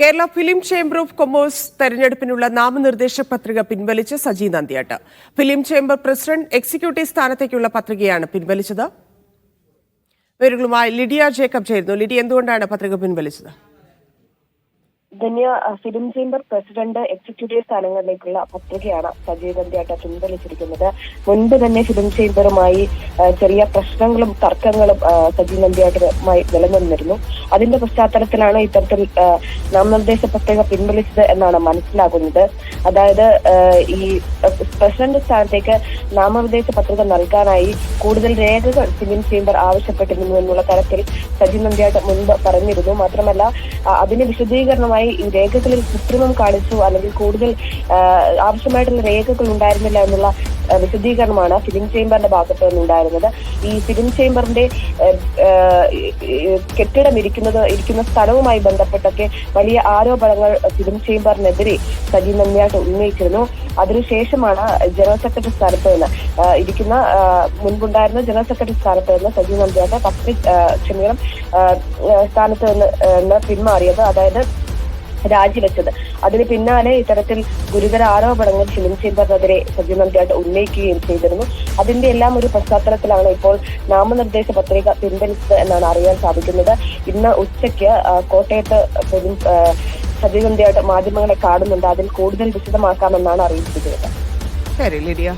Kerala film chamber of commerce തെരഞ്ഞെടുപ്പിനുള്ള നാമനിർദ്ദേശ പത്രിക പിൻവലിച്ച് Saji Nandiyatt. Film chamber president executive സ്ഥാനത്തേക്കുള്ള പത്രികയാണ് പിൻവലിച്ചത്. വിവരങ്ങളുമായി ലിഡിയ ജേക്കബ് ചേരുന്നു. ലിഡിയ എന്തുകൊണ്ടാണ് പത്രിക പിൻവലിച്ചത്? Dhanya film chamber president executive സ്ഥാനങ്ങളിലേക്കുള്ള പത്രികയാണ് സജീവ് ഗന്ധിയായിട്ട് പിൻവലിച്ചിരിക്കുന്നത്. മുൻപ് തന്നെ ഫിലിം ചേംബറുമായി ചെറിയ പ്രശ്നങ്ങളും തർക്കങ്ങളും സജീവ് ഗന്ധിയായിട്ടുമായി നിലനിന്നിരുന്നു. അതിന്റെ പശ്ചാത്തലത്തിലാണ് ഇത്തരത്തിൽ നാമനിർദ്ദേശ പത്രിക പിൻവലിച്ചത് എന്നാണ് മനസ്സിലാകുന്നത്. അതായത് ഈ പ്രസിഡന്റ് സ്ഥാനത്തേക്ക് നാമനിർദ്ദേശ പത്രിക നൽകാനായി കൂടുതൽ രേഖകൾ ഫിലിം ചേംബർ ആവശ്യപ്പെട്ടിരുന്നു എന്നുള്ള തരത്തിൽ സജീവ് ഗന്ധിയായിട്ട് മുൻപ് പറഞ്ഞിരുന്നു. മാത്രമല്ല അതിന് വിശദീകരണമായി ഈ രേഖകളിൽ കൃത്രിമം കാണിച്ചു അല്ലെങ്കിൽ കൂടുതൽ ആവശ്യമായിട്ടുള്ള രേഖകൾ ഉണ്ടായിരുന്നില്ല എന്നുള്ള വിശദീകരണമാണ് ഫിലിം ചേംബറിന്റെ ഭാഗത്ത് നിന്നുണ്ടായിരുന്നത്. ഈ ഫിലിം ചേംബറിന്റെ കെട്ടിടം ഇരിക്കുന്നത് ഇരിക്കുന്ന സ്ഥലവുമായി ബന്ധപ്പെട്ടൊക്കെ വലിയ ആരോപണങ്ങൾ ഫിലിം ചേംബറിനെതിരെ സജി നന്ദിയായിട്ട് ഉന്നയിച്ചിരുന്നു. അതിനുശേഷമാണ് ജനറൽ സെക്രട്ടറി സ്ഥാനത്ത് നിന്ന് ഇരിക്കുന്ന മുൻപുണ്ടായിരുന്ന ജനറൽ സെക്രട്ടറി സ്ഥാനത്ത് നിന്ന് സജീവ് നന്ദിയാട്ട് പത്രി ആഹ് ക്ഷമിക്കണം സ്ഥാനത്ത് നിന്ന് പിന്മാറിയത്. അതായത് രാജിവെച്ചത്. അതിന് പിന്നാലെ ഇത്തരത്തിൽ ഗുരുതര ആരോപണങ്ങൾ ഫിലിം ചേംബറിനെതിരെ സജീവമന്ത്രിയായിട്ട് ഉന്നയിക്കുകയും ചെയ്തിരുന്നു. അതിന്റെ എല്ലാം ഒരു പശ്ചാത്തലത്തിലാണ് ഇപ്പോൾ നാമനിർദ്ദേശ പത്രിക പിൻവലിച്ചത് എന്നാണ് അറിയാൻ സാധിക്കുന്നത്. ഇന്ന് ഉച്ചയ്ക്ക് കോട്ടയത്ത് ഫിലിം സജീവമന്ത്രിയായിട്ട് മാധ്യമങ്ങളെ കാണുന്നുണ്ട്. അതിൽ കൂടുതൽ വിശദമാക്കാമെന്നാണ് അറിയിച്ചിരിക്കുന്നത്. ശരി ലിഡിയ.